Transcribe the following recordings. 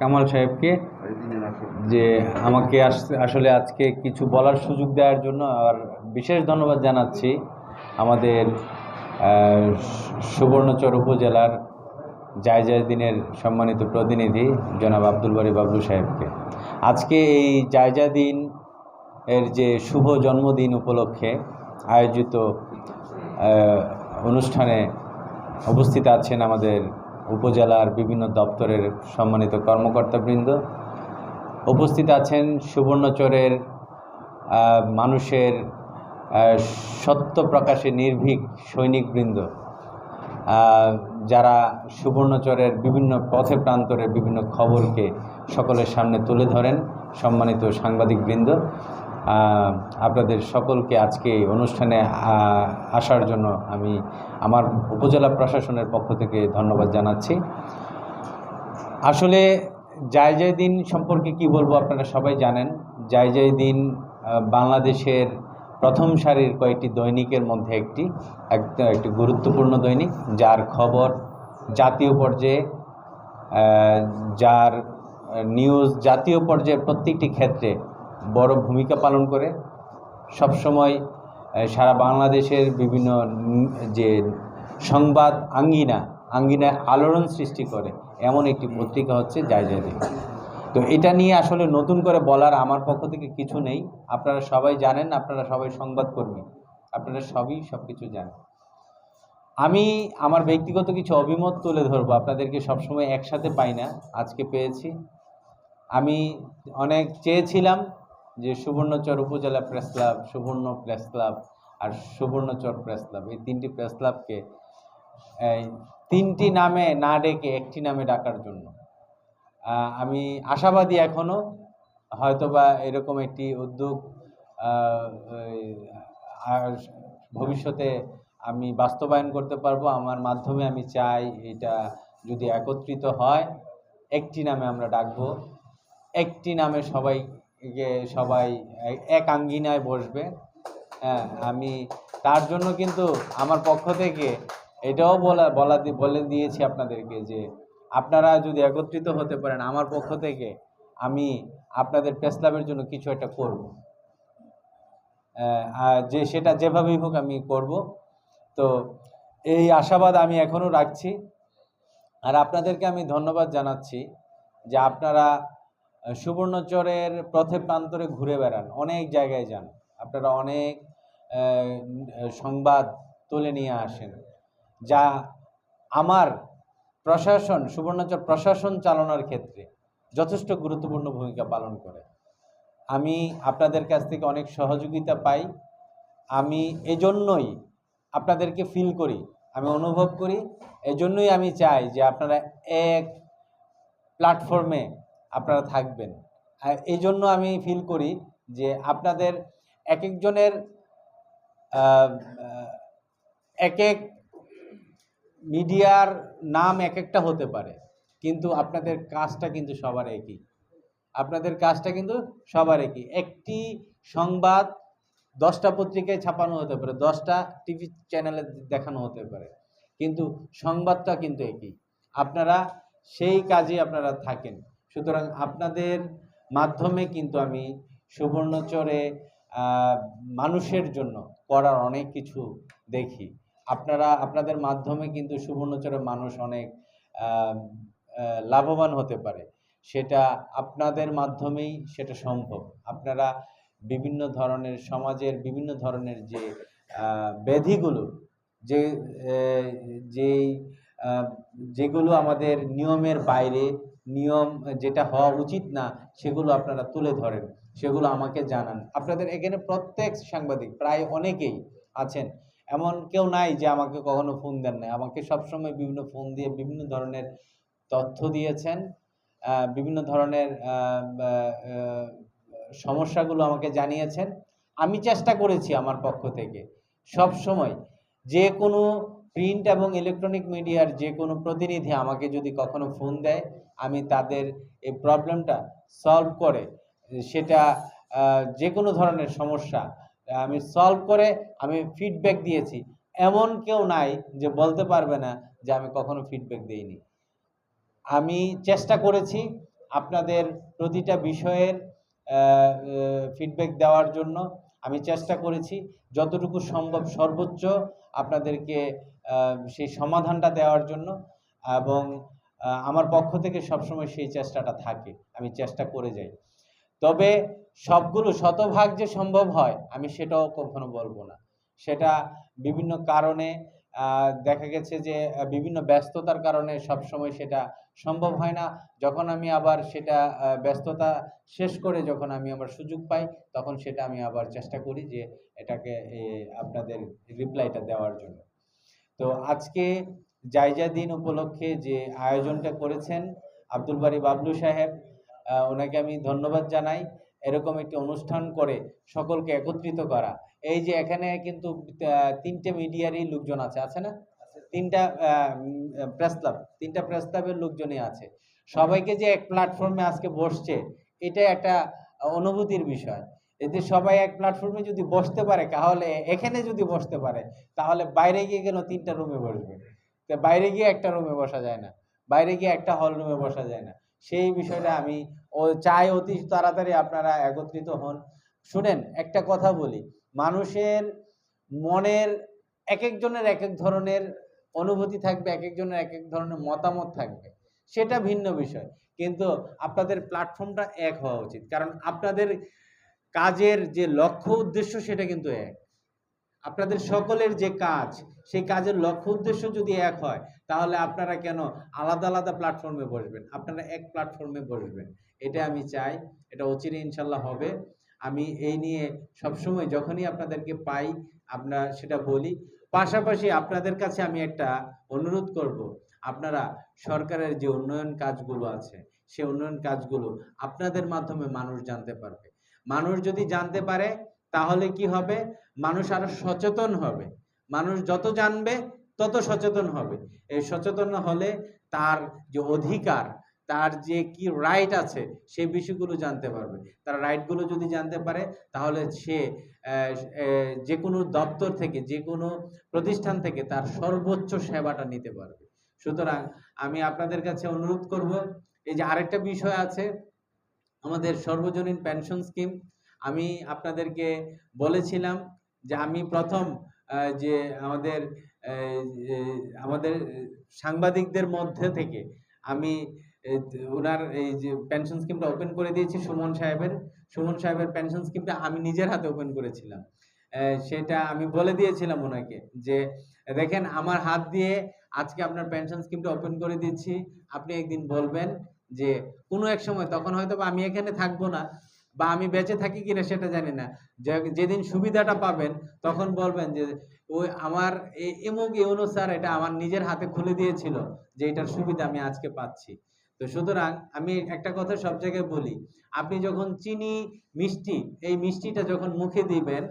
কামাল সাহেবকে যে আমাকে আস- আসলে আজকে কিছু বলার সুযোগ দেওয়ার জন্য আর বিশেষ ধন্যবাদ জানাচ্ছি আমাদের সুবর্ণচর উপজেলার জায়জায় দিনের সম্মানিত প্রতিনিধি জনাব আব্দুল বাড়ি বাবলু সাহেবকে। আজকে এই জায়জা দিন এর যে শুভ জন্মদিন উপলক্ষে আয়োজিত অনুষ্ঠানে উপস্থিত আছেন আমাদের উপজেলার বিভিন্ন দপ্তরের সম্মানিত কর্মকর্তাবৃন্দ উপস্থিত আছেন সুবর্ণচরের মানুষের সত্য প্রকাশে নির্ভীক সৈনিকবৃন্দ যারা সুবর্ণচরের বিভিন্ন পথে প্রান্তরের বিভিন্ন খবরকে সকলের সামনে তুলে ধরেন। সম্মানিত সাংবাদিকবৃন্দ আপনাদের সকলকে আজকে অনুষ্ঠানে আসার জন্য আমি আমার উপজেলা প্রশাসনের পক্ষ থেকে ধন্যবাদ জানাচ্ছি। আসলে জায়জায় দিন সম্পর্কে কি বলব আপনারা সবাই জানেন জায়জায় দিন বাংলাদেশের প্রথম সারির কয়েকটি দৈনিকের মধ্যে একটি, একটা গুরুত্বপূর্ণ দৈনিক, যার খবর জাতীয় পর্যায়ে যার নিউজ জাতীয় পর্যায়ে প্রত্যেকটি ক্ষেত্রে বড় ভূমিকা পালন করে। সবসময় সারা বাংলাদেশের বিভিন্ন যে সংবাদ আঙ্গিনা, আঙ্গিনায় আলোড়ন সৃষ্টি করে, এমন একটি পত্রিকা হচ্ছে যায় যায় তো এটা নিয়ে আসলে নতুন করে বলার আমার পক্ষ থেকে কিছু নেই। আপনারা সবাই জানেন, আপনারা সবাই সংবাদকর্মী, আপনারা সবই সব কিছু জানেন। আমি আমার ব্যক্তিগত কিছু অভিমত তুলে ধরবো, আপনাদেরকে সবসময় একসাথে পাই না। আজকে পেয়েছি। আমি অনেক চেয়েছিলাম যে সুবর্ণচর উপজেলা press club, Subarna press club আর সুবর্ণচর প্রেস ক্লাব, এই তিনটি প্রেস ক্লাবকে, এই তিনটি নামে না ডেকে একটি নামে ডাকার জন্য। আমি আশাবাদী এখনও হয়তোবা এরকম একটি উদ্যোগ ভবিষ্যতে আমি বাস্তবায়ন করতে পারব। আমার মাধ্যমে আমি চাই এটা যদি একত্রিত হয়, একটি নামে আমরা ডাকবো। একটি নামে সবাই এ- এক আঙ্গিনায় বসবে। হ্যাঁ আমি তার জন্য কিন্তু আমার পক্ষ থেকে এটাও বলা বলা বলে দিয়েছি আপনাদেরকে যে আপনারা যদি একত্রিত হতে পারেন, আমার পক্ষ থেকে আমি আপনাদের প্রেস ক্লাবের জন্য কিছু একটা করব। যে সেটা যেভাবেই হোক আমি করব। তো এই আশাবাদ আমি এখনও রাখছি। আর আপনাদেরকে আমি ধন্যবাদ জানাচ্ছি যে আপনারা সুবর্ণচরের পথে প্রান্তরে ঘুরে বেড়ান, অনেক জায়গায় যান। আপনারা অনেক সংবাদ তুলে নিয়ে আসেন। যা আমার প্রশাসন, সুবর্ণচর প্রশাসন চালানোর ক্ষেত্রে যথেষ্ট গুরুত্বপূর্ণ ভূমিকা পালন করে। আমি আপনাদের কাছ থেকে অনেক সহযোগিতা পাই। আমি এজন্যই আপনাদেরকে ফিল করি, আমি অনুভব করি। এজন্যই আমি চাই যে আপনারা এক প্ল্যাটফর্মে আপনারা থাকবেন। আর এই জন্য আমি ফিল করি যে আপনাদের এক একজনের এক এক মিডিয়ার নাম এক একটা হতে পারে, কিন্তু আপনাদের কাজটা কিন্তু সবার একই। আপনাদের কাজটা কিন্তু সবার একই। একটি সংবাদ দশটা পত্রিকায় ছাপানো হতে পারে, দশটা টিভি চ্যানেলে দেখানো হতে পারে, কিন্তু সংবাদটা কিন্তু একই। আপনারা সেই কাজে আপনারা থাকেন। সুতরাং আপনাদের মাধ্যমে কিন্তু আমি সুবর্ণচরে মানুষের জন্য করার অনেক কিছু দেখি। আপনারা, আপনাদের মাধ্যমে কিন্তু সুবর্ণচরের মানুষ অনেক লাভবান হতে পারে। সেটা আপনাদের মাধ্যমেই সেটা সম্ভব। আপনারা বিভিন্ন ধরনের সমাজের বিভিন্ন ধরনের যে ব্যাধিগুলো, যে যেই যেগুলো আমাদের নিয়মের বাইরে নিয়ম যেটা হওয়া উচিত না, সেগুলো আপনারা তুলে ধরেন, সেগুলো আমাকে জানান। আপনাদের এখানে প্রত্যেক সাংবাদিক, প্রায় অনেকেই আছেন। এমন কেউ নাই যে আমাকে কখনো ফোন দেন না আমাকে সবসময় বিভিন্ন ফোন দিয়ে বিভিন্ন ধরনের তথ্য দিয়েছেন বিভিন্ন ধরনের সমস্যাগুলো আমাকে জানিয়েছেন। আমি চেষ্টা করেছি আমার পক্ষ থেকে। সব সময় যে কোনো প্রিন্ট এবং ইলেকট্রনিক মিডিয়ার যে কোনো প্রতিনিধি আমাকে যদি কখনো ফোন দেয়, আমি তাদের এই প্রবলেমটা সলভ করে, সেটা যে কোনো ধরনের সমস্যা, আমি সলভ করে, আমি ফিডব্যাক দিয়েছি। এমন কেউ নাই যে বলতে পারবে না যে আমি কখনো ফিডব্যাক দেইনি। আমি চেষ্টা করেছি আপনাদের প্রতিটা বিষয়ের ফিডব্যাক দেওয়ার জন্য। আমি চেষ্টা করেছি, যতটুকু সম্ভব সর্বোচ্চ আপনাদেরকে সেই সমাধানটা দেওয়ার জন্য এবং আমার পক্ষ থেকে সবসময় সেই চেষ্টাটা থাকে, আমি চেষ্টা করে যাই। তবে সবগুলো শতভাগ যে সম্ভব হয়, আমি সেটাও কখনো বলব না। সেটা বিভিন্ন কারণে দেখা গেছে যে বিভিন্ন ব্যস্ততার কারণে সব সময় সেটা সম্ভব হয় না। যখন আমি আবার সেটা ব্যস্ততা শেষ করে যখন আমি আবার সুযোগ পাই, তখন সেটা আমি আবার চেষ্টা করি যে, এটাকে আপনাদের রিপ্লাইটা দেওয়ার জন্য। তো আজকে জায়জা দিন উপলক্ষে যে আয়োজনটা করেছেন আব্দুল বারি বাবলু সাহেব ওনাকে আমি ধন্যবাদ জানাই। এরকম একটি অনুষ্ঠান করে সকলকে একত্রিত করা। এই যে এখানে কিন্তু তিনটে মিডিয়ারই লোকজন আছে আছে না? তিনটা প্রেস ক্লাব তিনটা প্রেস ক্লাবের লোকজনই আছে। সবাইকে যে এক প্ল্যাটফর্মে আজকে বসছে এটা একটা অনুভূতির বিষয়। এতে সবাই এক প্ল্যাটফর্মে যদি বসতে পারে তাহলে এখানে যদি বসতে পারে তাহলে বাইরে গিয়ে কেন তিনটা রুমে বসবে? তো বাইরে গিয়ে একটা রুমে বসা যায় না। বাইরে গিয়ে একটা হল রুমে বসা যায় না। সেই বিষয়টা আমি চাই অতি তাড়াতাড়ি আপনারা একত্রিত হন। শুনেন, একটা কথা বলি। মানুষের মনের এক একজনের এক এক ধরনের অনুভূতি থাকবে এক একজনের এক এক ধরনের মতামত থাকবে। সেটা ভিন্ন বিষয়। কিন্তু আপনাদের প্ল্যাটফর্মটা এক হওয়া উচিত। কারণ আপনাদের কাজের যে লক্ষ্য উদ্দেশ্য সেটা কিন্তু এক। আপনাদের সকলের যে কাজ, সেই কাজের লক্ষ্য উদ্দেশ্য যদি এক হয়, তাহলে আপনারা কেন আলাদা আলাদা প্ল্যাটফর্মে বসবেন? আপনারা এক প্ল্যাটফর্মে বসবেন। এটা আমি চাই, এটা অচিরে ইনশাল্লাহ হবে। আমি এই নিয়ে সবসময় যখনই আপনাদেরকে পাই, আমরা সেটা বলি। পাশাপাশি আপনাদের কাছে আমি একটা অনুরোধ করব, আপনারা সরকারের যে উন্নয়ন কাজগুলো আছে সেই উন্নয়ন কাজগুলো আপনাদের মাধ্যমে মানুষ জানতে পারবে। মানুষ যদি জানতে পারে তাহলে কি হবে? মানুষ আরও সচেতন হবে। মানুষ যত জানবে, তত সচেতন হবে। এই সচেতন হলে তার যে অধিকার, তার যে কি রাইট আছে সেই বিষয়গুলো জানতে পারবে। তার রাইটগুলো যদি জানতে পারে, তাহলে সে যে কোনো দপ্তর থেকে, যে কোনো প্রতিষ্ঠান থেকে তার সর্বোচ্চ সেবাটা নিতে পারবে। সুতরাং আমি আপনাদের কাছে অনুরোধ করব, এই যে আরেকটা বিষয় আছে, আমাদের সর্বজনীন পেনশন স্কিম আমি আপনাদেরকে বলেছিলাম যে আমি প্রথম যে আমাদের আমাদের সাংবাদিকদের মধ্যে থেকে আমি ওনার এই যে পেনশন স্কিমটা ওপেন করে দিয়েছি সুমন সাহেবের। সুমন সাহেবের পেনশন স্কিমটা আমি নিজের হাতে ওপেন করেছিলাম। সেটা আমি বলে দিয়েছিলাম ওনাকে যে, দেখেন, আমার হাত দিয়ে আজকে আপনার পেনশন স্কিমটা ওপেন করে দিচ্ছি। আপনি একদিন বলবেন যে, কোনো এক সময়, তখন হয়তো আমি এখানে থাকব না। বা আমি বেঁচে থাকি কিনা সেটা জানি না। যেদিন সুবিধাটা পাবেন, তখন বলবেন যে, ওই আমার এমুক ইউনো স্যার এটা আমার নিজের হাতে খুলে দিয়েছিল যে এটার সুবিধা আমি আজকে পাচ্ছি। তো সুতরাং আমি একটা কথা সব জায়গায় বলি, আপনি যখন চিনি মিষ্টি, এই মিষ্টিটা যখন মুখে দিবেন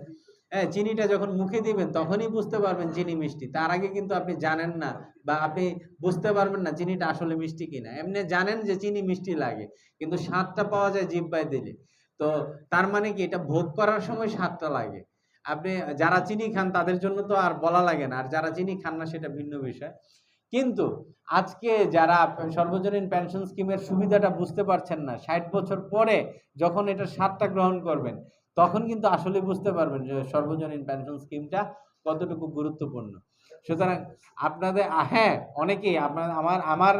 হ্যাঁ চিনিটা যখন মুখে দিবেন, তখনই বুঝতে পারবেন চিনি মিষ্টি। তার আগে কিন্তু আপনি জানেন না বা আপনি বুঝতে পারবেন না চিনিটা আসলে মিষ্টি কিনা। এমনি জানেন যে চিনি মিষ্টি লাগে, কিন্তু স্বাদটা পাওয়া যায় জিব্বায় দিলে। তো তার মানে কি এটা ভোগ করার সময় স্বাদটা লাগে। আপনি যারা চিনি খান তাদের জন্য তো আর বলা লাগে না, আর যারা চিনি খান না সেটা ভিন্ন বিষয়। কিন্তু আজকে যারা সর্বজনীন পেনশন স্কিমের সুবিধাটা বুঝতে পারছেন না, ষাট বছর পরে যখন এটা স্বাদটা গ্রহণ করবেন, তখন কিন্তু আসলে বুঝতে পারবেন যে সর্বজনীন পেনশন স্কিমটা কতটুকু গুরুত্বপূর্ণ। সুতরাং আপনাদের হ্যাঁ অনেকেই আপনার, আমার আমার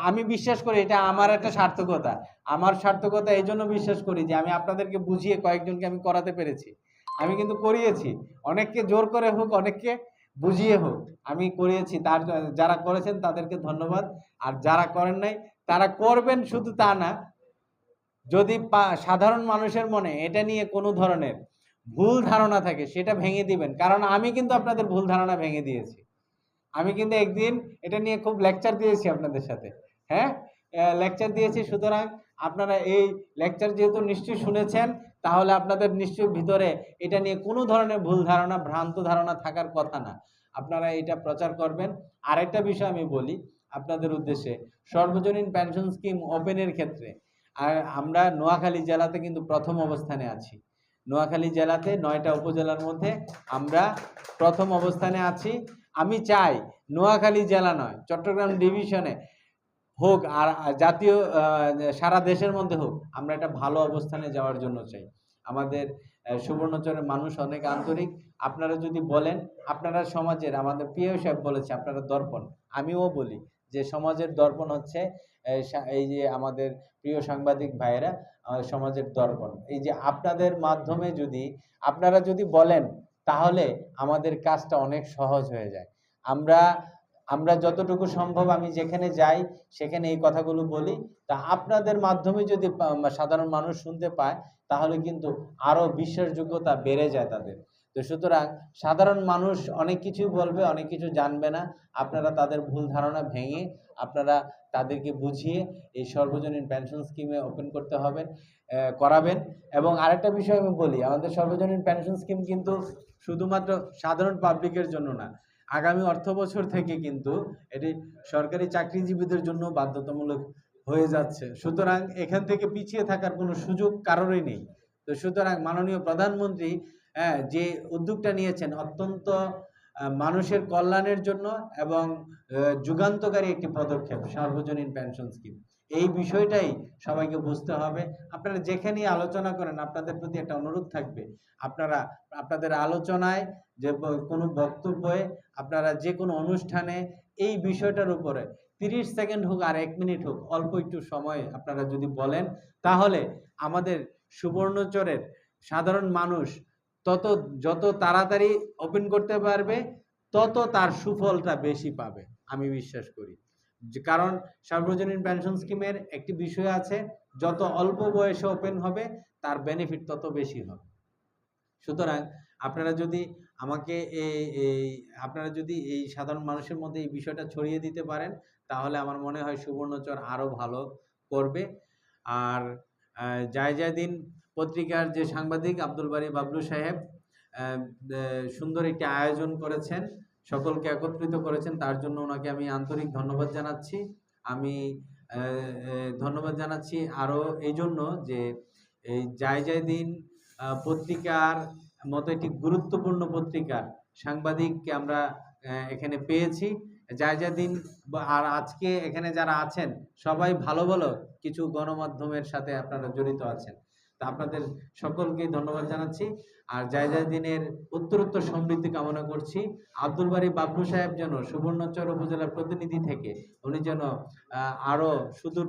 আমি বিশ্বাস করি এটা আমার একটা সার্থকতা। আমার সার্থকতা এই জন্য বিশ্বাস করি যে আমি আপনাদেরকে বুঝিয়ে কয়েকজনকে আমি করাতে পেরেছি। আমি কিন্তু করিয়েছি। অনেককে জোর করে হোক, অনেককে বুঝিয়ে হোক, আমি করিয়েছি। তার যারা করেছেন তাদেরকে ধন্যবাদ। আর যারা করেন নাই, তারা করবেন শুধু তা না। যদি সাধারণ মানুষের মনে এটা নিয়ে কোনো ধরনের ভুল ধারণা থাকে, সেটা ভেঙে দিবেন। কারণ আমি কিন্তু আপনাদের ভুল ধারণা ভেঙে দিয়েছি। আমি কিন্তু একদিন এটা নিয়ে খুব লেকচার দিয়েছি আপনাদের সাথে। হ্যাঁ? লেকচার দিয়েছি সুতরাং আপনারা এই লেকচার যেহেতু নিশ্চয়ই শুনেছেন, তাহলে আপনাদের নিশ্চয়ই ভিতরে এটা নিয়ে কোনো ধরনের ভুল ধারণা, ভ্রান্ত ধারণা থাকার কথা না। আপনারা এটা প্রচার করবেন। আরেকটা বিষয় আমি বলি আপনাদের উদ্দেশ্যে, সর্বজনীন পেনশন স্কিম ওপেনের ক্ষেত্রে আর আমরা নোয়াখালী জেলাতে কিন্তু প্রথম অবস্থানে আছি। নোয়াখালী জেলাতে নয়টা উপজেলার মধ্যে আমরা প্রথম অবস্থানে আছি। আমি চাই নোয়াখালী জেলা নয়, চট্টগ্রাম ডিভিশনে হোক আর জাতীয় সারা দেশের মধ্যে হোক, আমরা একটা ভালো অবস্থানে যাওয়ার জন্য চাই। আমাদের সুবর্ণচরের মানুষ অনেক আন্তরিক। আপনারা যদি বলেন, আপনারা সমাজের, আমাদের প্রিয় সাহেব বলেছে, আপনারা দর্পণ। আমিও বলি যে সমাজের দর্পণ হচ্ছে এই যে আমাদের প্রিয় সাংবাদিক ভাইয়েরা সমাজের দর্পণ। এই যে আপনাদের মাধ্যমে যদি, আপনারা যদি বলেন, তাহলে আমাদের কাজটা অনেক সহজ হয়ে যায়। আমরা আমরা যতটুকু সম্ভব আমি যেখানে যাই, সেখানে এই কথাগুলো বলি। তা আপনাদের মাধ্যমে যদি সাধারণ মানুষ শুনতে পায়, তাহলে কিন্তু আরও বিশ্বাসযোগ্যতা বেড়ে যায় তাদের। তো সুতরাং সাধারণ মানুষ অনেক কিছু বলবে, অনেক কিছু জানবে না। আপনারা তাদের ভুল ধারণা ভেঙে, আপনারা তাদেরকে বুঝিয়ে এই সর্বজনীন পেনশন স্কিমে ওপেন করতে হবে করাবেন। এবং আরেকটা বিষয় আমি বলি, আমাদের সর্বজনীন পেনশন স্কিম কিন্তু শুধুমাত্র সাধারণ পাবলিকের জন্য না, আগামী অর্থ বছর থেকে কিন্তু এটি সরকারি চাকরিজীবীদের জন্য বাধ্যতামূলক হয়ে যাচ্ছে। সুতরাং এখান থেকে পিছিয়ে থাকার কোনো সুযোগ কারোরই নেই। তো সুতরাং মাননীয় প্রধানমন্ত্রী যে উদ্যোগটা নিয়েছেন, অত্যন্ত মানুষের কল্যাণের জন্য এবং যুগান্তকারী একটি পদক্ষেপ, সার্বজনীন পেনশন স্কিম এই বিষয়টাই সবাইকে বুঝতে হবে। আপনারা যেখানেই আলোচনা করেন, আপনাদের প্রতি একটা অনুরোধ থাকবে। আপনারা, আপনাদের আলোচনায় যে কোনো বক্তব্যে, আপনারা যে কোনো অনুষ্ঠানে এই বিষয়টার উপরে তিরিশ সেকেন্ড হোক আর এক মিনিট হোক, অল্প একটু সময় আপনারা যদি বলেন, তাহলে আমাদের সুবর্ণচরের সাধারণ মানুষ তত যত তাড়াতাড়ি ওপেন করতে পারবে, তত তার সুফলটা বেশি পাবে, আমি বিশ্বাস করি। কারণ সার্বজনীন পেনশন স্কিমের একটি বিষয় আছে, যত অল্প বয়সে ওপেন হবে, তার বেনিফিট তত বেশি হবে। সুতরাং আপনারা যদি আমাকে এই আপনারা যদি এই সাধারণ মানুষের মধ্যে এই বিষয়টা ছড়িয়ে দিতে পারেন, তাহলে আমার মনে হয় সুবর্ণচর আরও ভালো করবে। আর যায় পত্রিকার যে সাংবাদিক আব্দুল বারী বাবলু সাহেব সুন্দর একটি আয়োজন করেছেন, সকলকে একত্রিত করেছেন, তার জন্য ওনাকে আমি আন্তরিক ধন্যবাদ জানাচ্ছি। আমি ধন্যবাদ জানাচ্ছি আরও এই জন্য যে এই যায় দিন পত্রিকার মতো একটি গুরুত্বপূর্ণ পত্রিকার সাংবাদিককে আমরা এখানে পেয়েছি। যায় যা দিন বা- আর আজকে এখানে যারা আছেন সবাই ভালো ভালো কিছু গণমাধ্যমের সাথে আপনারা জড়িত আছেন। তা আপনাদের সকলকে ধন্যবাদ জানাচ্ছি। আর যায় যা দিনের উত্তরোত্তর সমৃদ্ধি কামনা করছি। আব্দুল বাড়ি বাবলু সাহেব যেন সুবর্ণচর উপজেলার প্রতিনিধি থেকে উনি যেন আহ, আরও সুদূর